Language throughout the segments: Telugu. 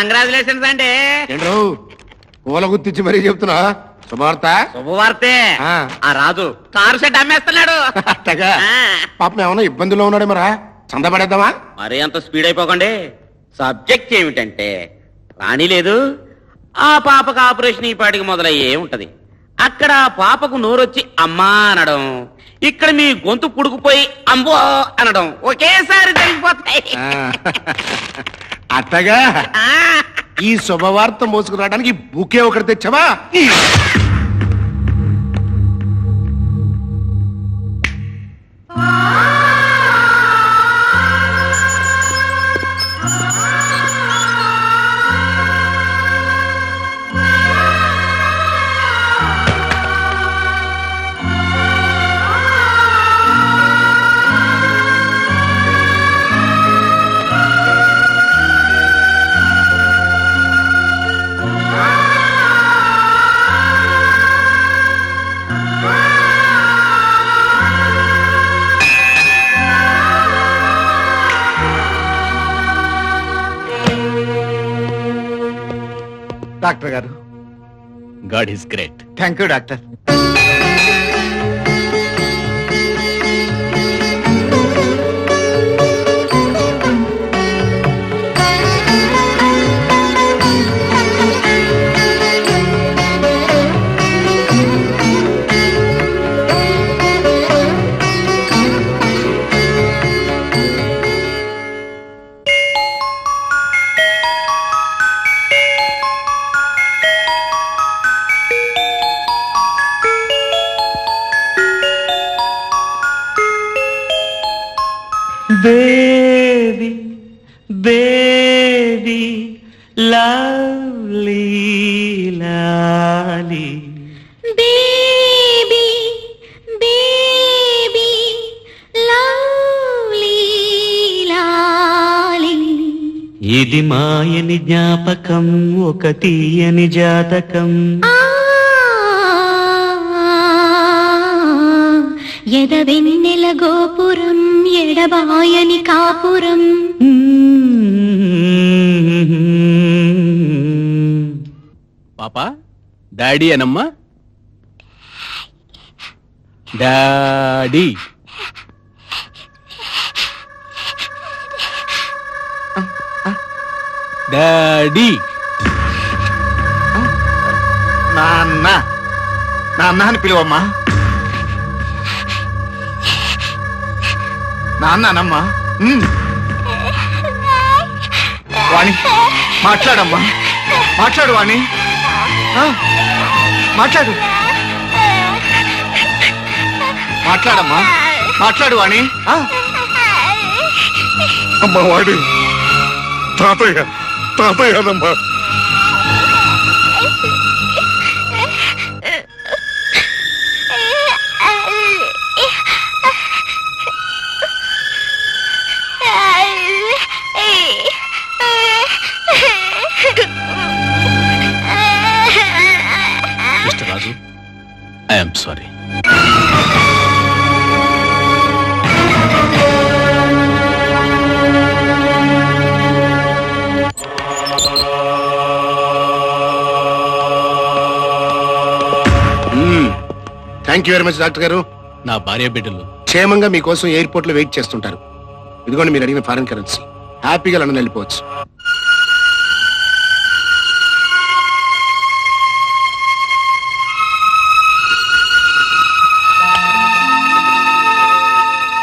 కంగ్రాచులేషన్స్ అండి ఏంట్రు? పూల గుర్తించి మరీ చెప్తున్నా. శుభవార్త? శుభవార్తే. ఆ. ఆ రాజు కారు సెట్ అమ్మేస్తున్నాడు. అట్టగా. ఆ. పాపం ఏమైనా ఇబ్బందుల్లో ఉన్నాడే మరా? చందపడేద్దామా మరి అంత స్పీడ్ అయిపోకండి. సబ్జెక్ట్ ఏమిటంటే రాణి లేదు. ఆ పాపకు ఆపరేషన్ ఈ పాటికి మొదలయ్యే ఉంటది. అక్కడ ఆ పాపకు నోరొచ్చి అమ్మా అనడం. ఇక్కడ మీ గొంతు పుడుకుపోయి అంబో అనడం. ఒకేసారి జరిగిపోతాయి. ఆ. అట్టగా ఆ. ఈ శుభవార్త మోసుకురావడానికి బుకే ఒకటి తెచ్చావా డాక్టర్ గారు. God is great. Thank you doctor. ఇది మాయని జ్ఞాపకం ఒక తీయని జాతకం. ఆ ఎదవెన్నెల గోపురం ఎడబాయని కాపురం. పాపా డాడీ అనమ్మా డాడీ. డాడీ. నాన్న. నాన్న అని పిలువమ్మా. నాన్న అనమ్మా. ఉమ్. వాణి మాట్లాడమ్మా. మాట్లాడు వాణి. మాట్లాడు. మాట్లాడమ్మా. మాట్లాడు వాణి. ఆ. అమ్మా వాడి తాతయ్య తాతయ్యనమ్మా మిస్టర్ వెరీ మచ్ డాక్టర్ గారు. నా భార్య బిడ్డలు. క్షేమంగా మీకోసం ఎయిర్పోర్ట్లో వెయిట్ చేస్తుంటారు. ఇదిగోండి మీరు అడిగిన ఫారెన్ కరెన్సీ. హ్యాపీగా లండన్ వెళ్ళిపోవచ్చు.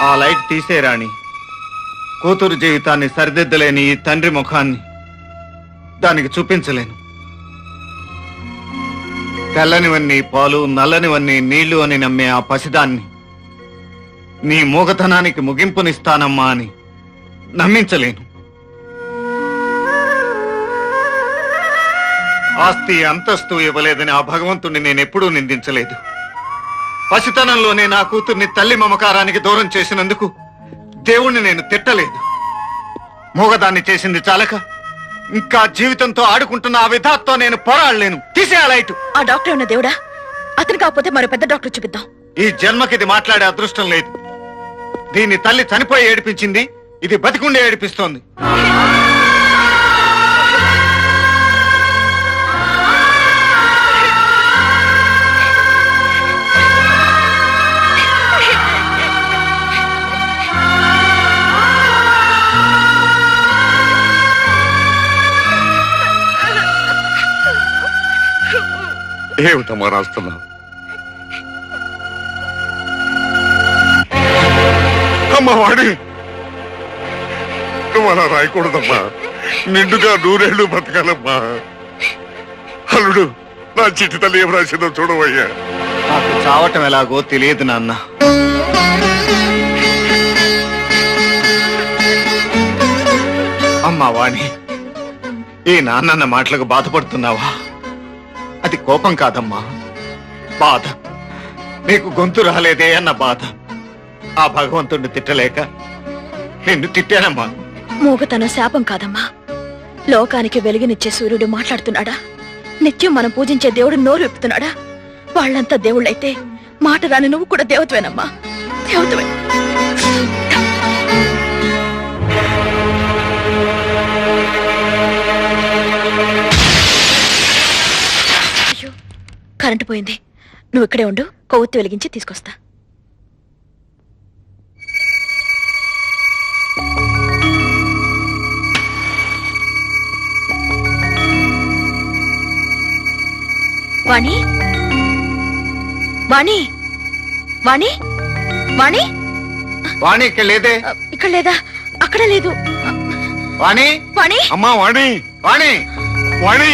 ఆ లైట్ తీసేరాణి కూతురు జీవితాన్ని సరిదిద్దలేని ఈ తండ్రి ముఖాన్ని దానికి చూపించలేను. తెల్లనివన్నీ పాలు నల్లనివన్నీ నీళ్ళు అని నమ్మే ఆ పసిదాన్ని. నీ మూగతనానికి ముగింపునిస్తానమ్మా అని నమ్మించలేను. ఆస్తి అంతస్తు ఇవ్వలేదని ఆ భగవంతుణ్ణి నేనెప్పుడూ నిందించలేదు. పసితనంలోనే నా కూతుర్ని తల్లి మమకారానికి దూరం చేసినందుకు దేవుణ్ణి నేను తిట్టలేదు. మూగదాన్ని చేసింది చాలక ఇంకా జీవితంతో ఆడుకుంటున్న ఆ విధాత్తో నేను పోరాడలేను. తీసేయాలైటు ఆ డాక్టర్ ఉన్న దేవుడా? అతను కాకపోతే మరో పెద్ద డాక్టర్ చూపిద్దాం. ఈ జన్మకి ఇది మాట్లాడే అదృష్టం లేదు. దీన్ని తల్లి చనిపోయి ఏడిపించింది ఇది బతికుండే ఏడిపిస్తోంది. ఏమిటమ్మా రాస్తున్నావు? అమ్మా వాడి నువ్వు అలా రాయకూడదమ్మా. నిండుగా నూరేళ్ళు బతకాలమ్మా. అల్లుడు నా చిట్టి తల్లి ఏం రాసిందో చూడవయ్యా. నాకు చావటం ఎలాగో తెలియదు నాన్న. అమ్మా వాణి ఈ నాన్నన్న మాటలకు బాధపడుతున్నావా? అది కోపం కాదమ్మా. బాధ. నీకు గొంతు రాలేదే అన్న బాధ. ఆ భగవంతుణ్ణి తిట్టలేక నిన్ను తిట్టానమ్మా. మూగతన శాపం కాదమ్మా. లోకానికి వెలుగునిచ్చే సూర్యుడు మాట్లాడుతున్నాడా? నిత్యం మనం పూజించే దేవుడు నోరు విప్పుతున్నాడా? వాళ్ళంతా దేవుళ్ళైతే మాట రాని నువ్వు కూడా దేవతవేనమ్మా. దేవతవే. కరెంటు పోయింది నువ్వు ఇక్కడే ఉండు కొవ్వొత్తి వెలిగించి తీసుకొస్తా. వాణి? వాణి? వాణి? వాణి? వాణి ఇక్కడ లేదే. ఇక్కడ లేదా? అక్కడ లేదు. వాణి? వాణి? అమ్మా వాణి. వాణి? వాణి?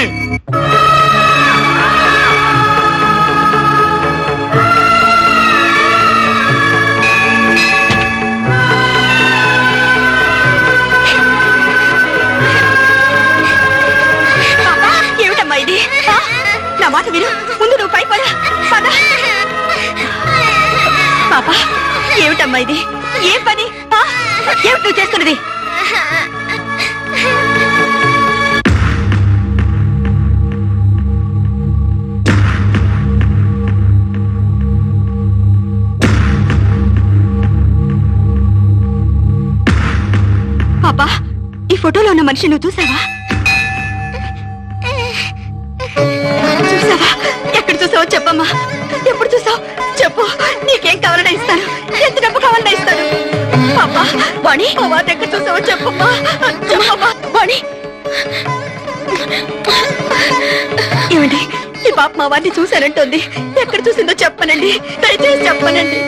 మాట విను. ముందు నువ్వు పై పద. పద. పాపా ఏమిటమ్మా ఇది? ఏం పని? ఏమిటి నువ్వు చేస్తున్నది? పాపా ఈ ఫోటోలో ఉన్న మనిషి నువ్వు చూసావా? చూసావా? ఎక్కడ చూసావో చెప్పమ్మా. ఎప్పుడు చూసావు? చెప్పు. నీకేం కావాలన్నా ఇస్తాను. ఎంత డబ్బు కావాలన్నా ఇస్తాను. పాపా వాణి ఆ ఎక్కడ చూసావో చెప్పమ్మా. చెప్పమ్మా వాణి. ఏమండి ఈ పాప మా వాడిని చూశానంటుంది ఎక్కడ చూసిందో చెప్పనండి. దయచేసి చెప్పనండి.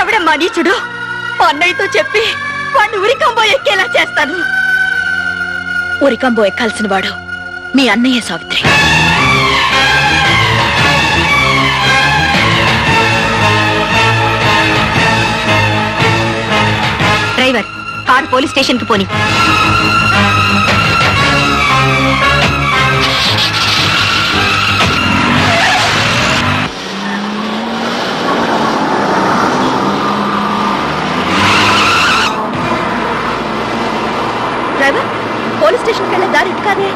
ఎవడమ్మా నీచుడు అన్నయ్యతో చెప్పి వాడిని ఉరికంబో ఎక్కేలా చేస్తాను. ఉరికంబో ఎక్కాల్సిన వాడు మీ అన్నయ్య సావిత్రి. డ్రైవర్ కారు పోలీస్ స్టేషన్కి పోనీ పోని. డ్రైవర్ పోలీస్ స్టేషన్ వెళ్ళే దారి ఇటు కాదే.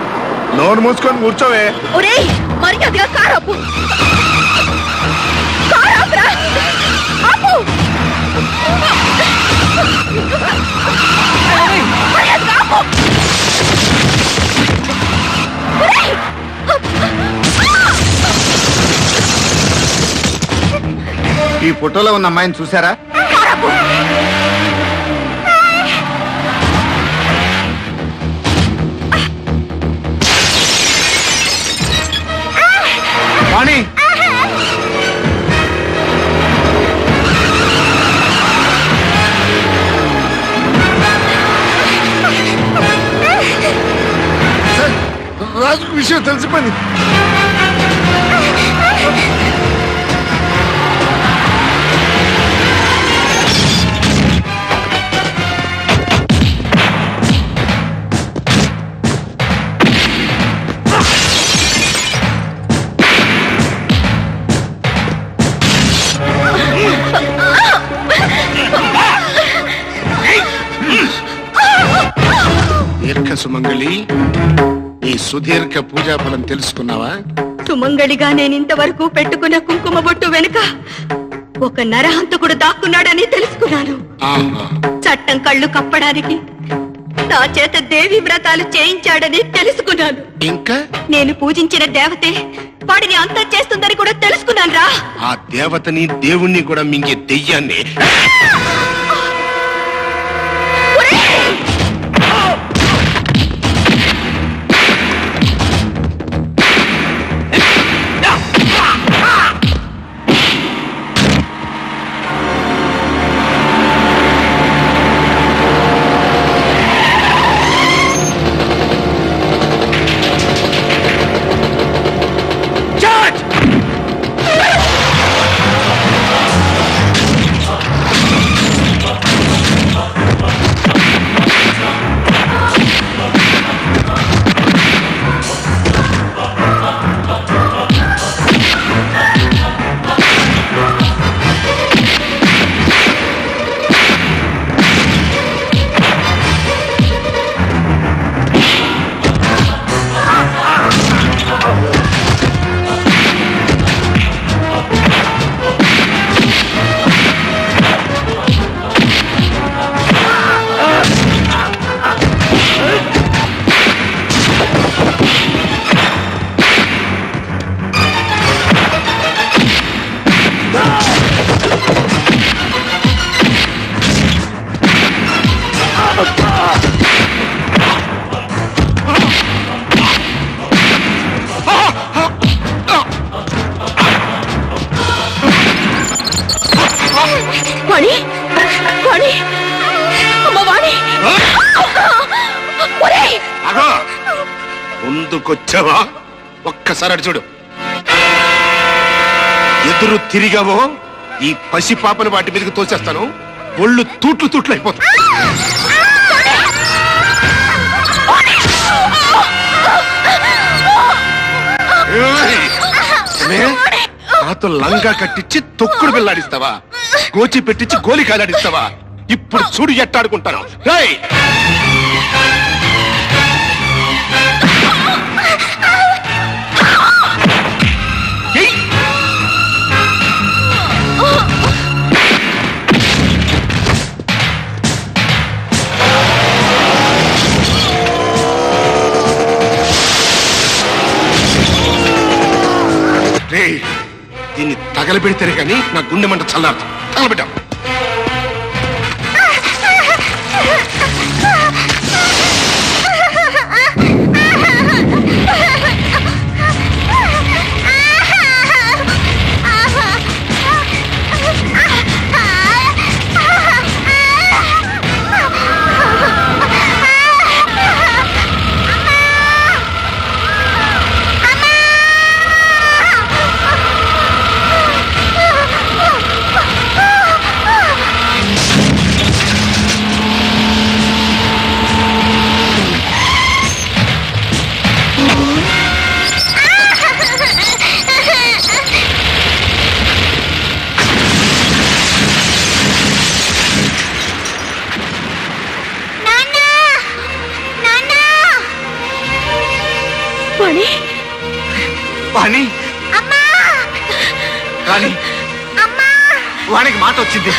నోరు మూసుకొని కూర్చోవే. ఒరేయ్ మర్యాదగా కారు ఆపు. కారు ఆపురా. ఆపు. మర్యాదగా ఆపు. ఒరేయ్! ఈ ఫోటోలో ఉన్న అమ్మాయిని చూసారా రాణి రాజుకు విషయం తెలిసిపోయింది. సుమంగళి ఈ సుదీర్ఘ పూజా ఫలం తెలుసుకున్నావా? సుమంగడిగా నేను ఇంతవరకు పెట్టుకున్న కుంకుమ బొట్టు వెనుక ఒక నరహంతకుడు దాక్కున్నాడని తెలుసుకున్నాను. చట్టం కళ్ళు కప్పడానికి నా చేత దేవి వ్రతాలు చేయించాడని తెలుసుకున్నాను. ఇంకా? నేను పూజించిన దేవతే వాడిని అంతం చేస్తుందని కూడా తెలుసుకున్నాను రా. ఆ దేవతని దేవుణ్ణి కూడా మింగే దెయ్యాన్ని. ఒకసారి అటు చూడు. ఎదురు తిరిగావో ఈ పసి పాపని వాటి మీదకి తోసేస్తాను. ఒళ్ళు తూట్లు తూట్లు అయిపోతుంది నాతో లంగా కట్టించి తొక్కుడు బిల్లాడిస్తావా? గోచి పెట్టించి గోలి కాలాడిస్తావా? ఇప్పుడు చూడు ఎట్టాడుకుంటాను. తగలబెడితేనే కానీ నా గుండె మంట చల్లారు తగలబెట్టాం రాణి వానికి మాట వచ్చింది.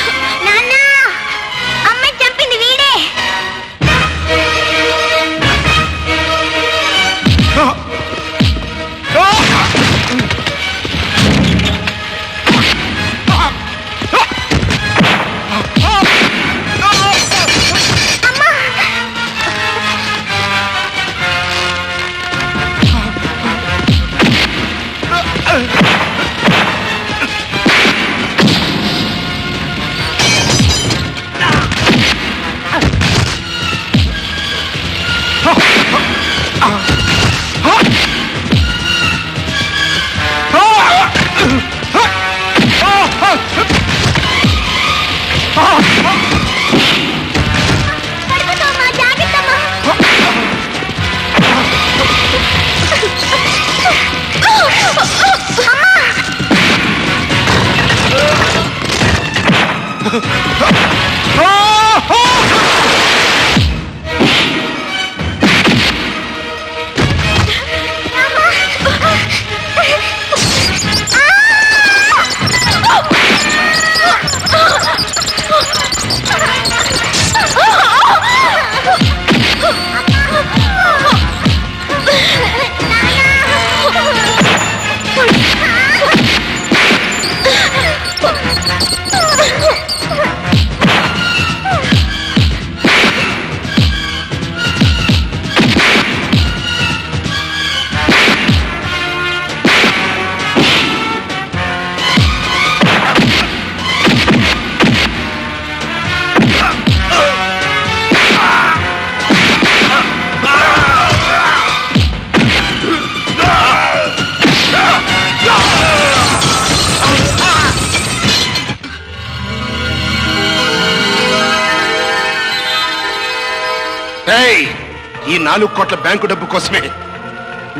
నాలుగు కోట్ల బ్యాంకు డబ్బు కోసమే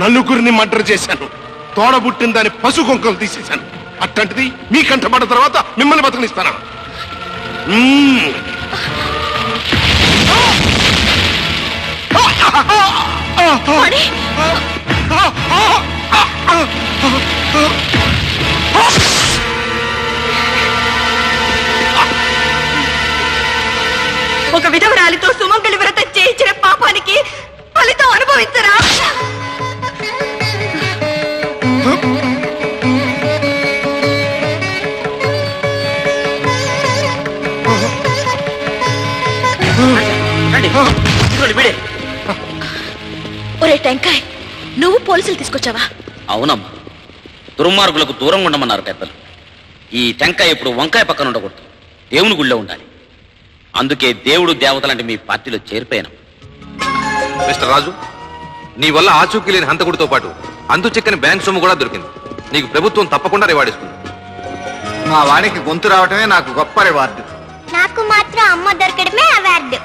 నలుగురిని మర్డర్ చేశాను. తోడబుట్టిన దాని పశు కుంకలు తీసేశాను. అట్లాంటిది మీ కంటపడ్డ తర్వాత మిమ్మల్ని బతకనిస్తానా? ఒక విధవరాలితో సుమంగళి వ్రతం చేయించిన పాపానికి ఫలితం అనుభవించరా? ఒరే టెంకాయ్ నువ్వు పోలీసులు తీసుకొచ్చావా? అవునమ్మా. దుర్మార్గులకు దూరంగా ఉండమన్నారు పెద్దలు. ఈ టెంకాయ ఇప్పుడు వంకాయ పక్కన ఉండకూడదు. దేవుని గుళ్ళో ఉండాలి. అందుకే దేవుడు దేవతలంటే మీ పార్టీలో చేరిపోయాను. మిస్టర్ రాజు నీ వల్ల ఆచూకీ లేని హంతకుడితో పాటు అందు చిక్కని బ్యాంక్ సొమ్ము కూడా దొరికింది. నీకు ప్రభుత్వం తప్పకుండా రివార్డిస్తుంది. మా వాడికి గొంతు రావటమే నాకు గొప్ప రివార్డు. నాకు మాత్రం అమ్మ దొరకడమే అవార్డు.